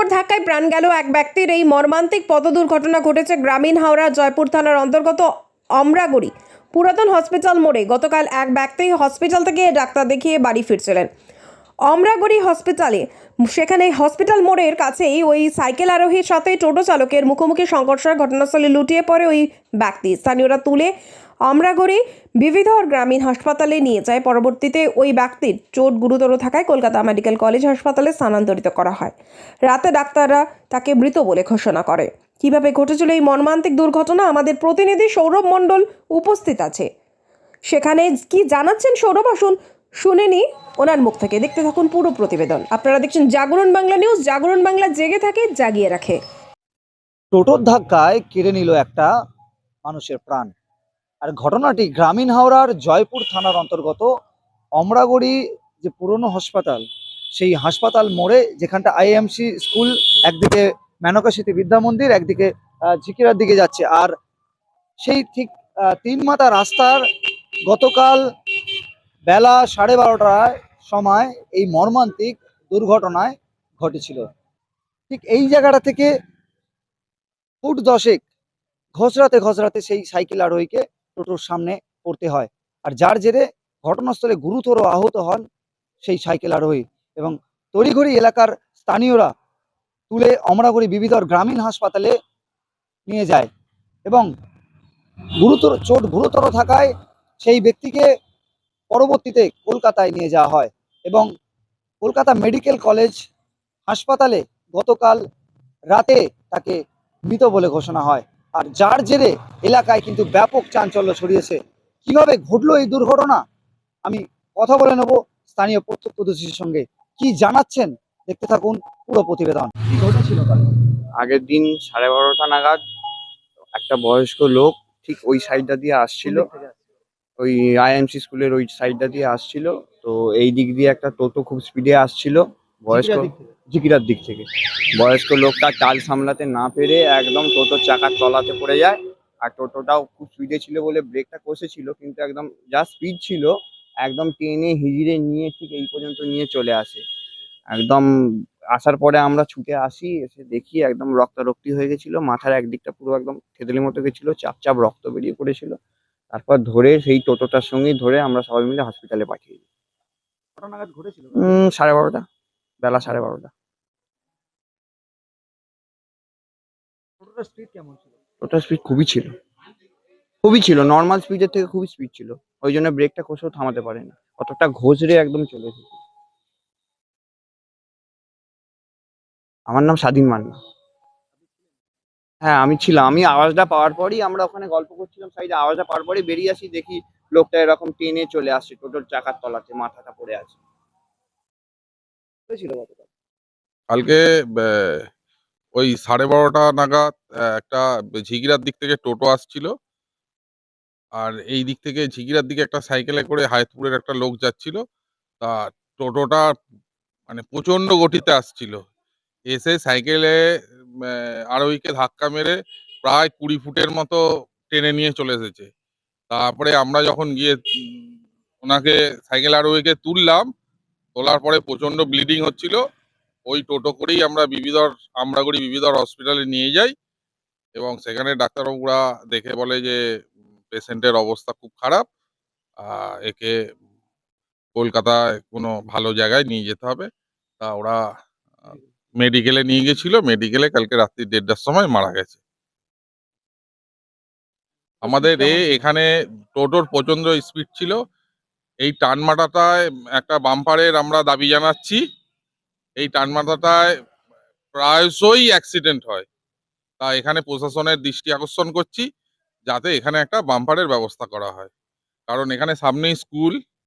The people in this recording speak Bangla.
টোটোর ধাক্কায় প্রাণ গেল এক ব্যক্তির। এই মর্মান্তিক পথ দুর্ঘটনা ঘটেছে গ্রামীণ হাওড়া জয়পুর থানার অন্তর্গত অমরাগুড়ি। পুরাতন হসপিটাল মোড়ে গতকাল এক ব্যক্তি হসপিটাল থেকে ডাক্তার দেখিয়ে বাড়ি ফিরছিলেন। অমরাগুড়ি হসপিটালে, সেখানে হসপিটাল মোড়ের কাছেই ওই সাইকেল আরোহীর সাথে টোটো চালকের মুখোমুখি সংঘর্ষের ঘটনাস্থলে লুটিয়ে পড়ে ওই ব্যক্তি। স্থানীয়রা তুলে অমরাগুড়ি বিবিধর গ্রামীণ হাসপাতালে নিয়ে যায়। পরবর্তীতে ওই ব্যক্তির চোট গুরুতর থাকায় কলকাতা মেডিকেল কলেজ হাসপাতালে স্থানান্তরিত করা হয়। রাতে ডাক্তাররা তাকে মৃত বলে ঘোষণা করে। কীভাবে ঘটেছিল এই মর্মান্তিক দুর্ঘটনা আমাদের প্রতিনিধি সৌরভ মণ্ডল উপস্থিত আছে। সেখানে কি জানাচ্ছেন সৌরভ? আসুন, শুনে নি ওনার মুখ থেকে। দেখতে থাকুন পুরো প্রতিবেদন। আপনারা দেখছেন জাগরণ বাংলা নিউজ। জাগরণ বাংলা জেগে থাকে, জাগিয়ে রাখে। টোটোর ধাক্কায় কেড়ে নিল একটা মানুষের প্রাণ। আর ঘটনাটি গ্রামীণ হাওড়ার জয়পুর থানার অন্তর্গত অমরাগড়ি যে পুরনো হাসপাতাল, সেই হাসপাতাল মোড়ে যেখানটা আইএমসি স্কুল একদিকে মেনকা স্মৃতি বিদ্যা মন্দির, একদিকে ঝিকিরার দিকে যাচ্ছে। আর সেই ঠিক তিন মাথা রাস্তার গতকাল বেলা সাড়ে বারোটার সময় এই মর্মান্তিক দুর্ঘটনায় ঘটেছিল। ঠিক এই জায়গাটা থেকে ফুট দশেক ঘসরাতে ঘসরাতে সেই সাইকেল আরোহীকে টোটোর সামনে পড়তে হয়। আর যার জেরে ঘটনাস্থলে গুরুতর আহত হন সেই সাইকেল আরোহী এবং তড়িঘড়ি এলাকার স্থানীয়রা তুলে অমরাগুড়ি বিবিধর গ্রামীণ হাসপাতালে নিয়ে যায় এবং গুরুতর চোট গুরুতর থাকায় সেই ব্যক্তিকে পরবর্তীতে কলকাতায় নিয়ে যাওয়া হয় এবং কলকাতা মেডিকেল কলেজ হাসপাতালে গতকাল রাতে তাকে মৃত বলে ঘোষণা হয়। আর যার জেরে এলাকায় কিন্তু ব্যাপক চাঞ্চল্য ছড়িয়েছে। কীভাবে ঘটলো এই দুর্ঘটনা? আমি কথা বলে নেব স্থানীয় প্রত্যক্ষদর্শীর সঙ্গে। কি জানাচ্ছেন? দেখতে থাকুন পুরো প্রতিবেদন। কি ঘটেছিল আগের দিন সাড়ে বারোটা নাগাদ একটা বয়স্ক লোক ঠিক ওই সাইডটা দিয়ে আসছিল। ওই আইএমসি স্কুলের ওই সাইডটা দিয়ে আসছিল। তো এই দিক দিয়ে একটা টোটো খুব স্পিডে আসছিল। বয়স্ক ঝিকিরার দিক থেকে। বয়স্ক লোকটা চাল সামলাতে না পেরে একদম টোটোর চাকার তলাতে পড়ে যায়। আর টোটোটাও খুব স্পিডে ছিল বলে ব্রেকটা কষেছিল কিন্তু একদম যা স্পিড ছিল একদম টেনে হিজড়ে নিয়ে ঠিক এই পর্যন্ত নিয়ে চলে আসে। একদম আসার পরে আমরা ছুটে আসি এসে দেখি একদম রক্তারক্তি হয়ে গেছিল মাথার একদিকটা পুরো একদম থেতলি মতো গেছিল চাপ চাপ রক্ত বেরিয়ে পড়েছিল। তারপর ধরে সেই টোটোটার সঙ্গেই ধরে আমরা সবাই মিলে হসপিটালে পাঠিয়ে দিই। ঘটনা ঘটেছিল? সাড়ে বারোটা। বেলা সাড়ে বারোটা। স্পিড খুবই ছিল। খুবই ছিল। নর্মাল স্পিডের থেকে খুবই স্পিড ছিল। ওই জন্য ব্রেকটা কষেও থামাতে পারেনি অতটা ঘষরে একদম চলে এসেছে। আমার নাম স্বাধীন মান্না। হ্যাঁ আমি ছিলাম। আমি আওয়াজটা পাওয়ার পরই আমরা ওখানে গল্প করছিলাম সাইডে আওয়াজটা পাওয়ার পরই বেরিয়ে আসি দেখি লোকটা এরকম টেনে চলে আসছে। টোটোর চাকার তলাতে মাথাটা পড়ে আছে। হয়েছিল গতকাল। কালকে ওই সাড়ে বারোটা নাগাদ একটা ঝিগিরার দিক থেকে টোটো আসছিল। আর এই দিক থেকে ঝিগিরার দিকে একটা সাইকেলে করে হায়তপুরের একটা লোক যাচ্ছিল। তা টোটোটা মানে প্রচণ্ড গতিতে আসছিল। এসে সাইকেলে আরোহীকে ধাক্কা মেরে প্রায় কুড়ি ফুটের মতো টেনে নিয়ে চলে এসেছে। তারপরে আমরা যখন গিয়ে ওনাকে সাইকেল আরোহীকে তুললাম তোলার পরে প্রচণ্ড ব্লিডিং হচ্ছিল। ওই টোটো করেই আমরা বিবিধর আমরাগুড়ি বিবিধর হসপিটালে নিয়ে যাই এবং সেখানে ডাক্তারবাবুরা দেখে বলে যে পেশেন্টের অবস্থা খুব খারাপ একে কলকাতায় কোনো ভালো জায়গায় নিয়ে যেতে হবে। তা ওরা মেডিকেলে নিয়ে গেছিল মেডিকেলে কালকে রাত্রি দেড়টার সময় মারা গেছে। আমাদের এ এখানে টোটোর প্রচণ্ড স্পিড ছিল। এই টানমাটাটায় একটা বাম্পারের আমরা দাবি জানাচ্ছি। এই টানমাটাটায় প্রায়শই অ্যাক্সিডেন্ট হয়। তা এখানে প্রশাসনের দৃষ্টি আকর্ষণ করছি, যাতে এখানে একটা বাম্পারের ব্যবস্থা করা হয়। কারণ এখানে সামনেই স্কুল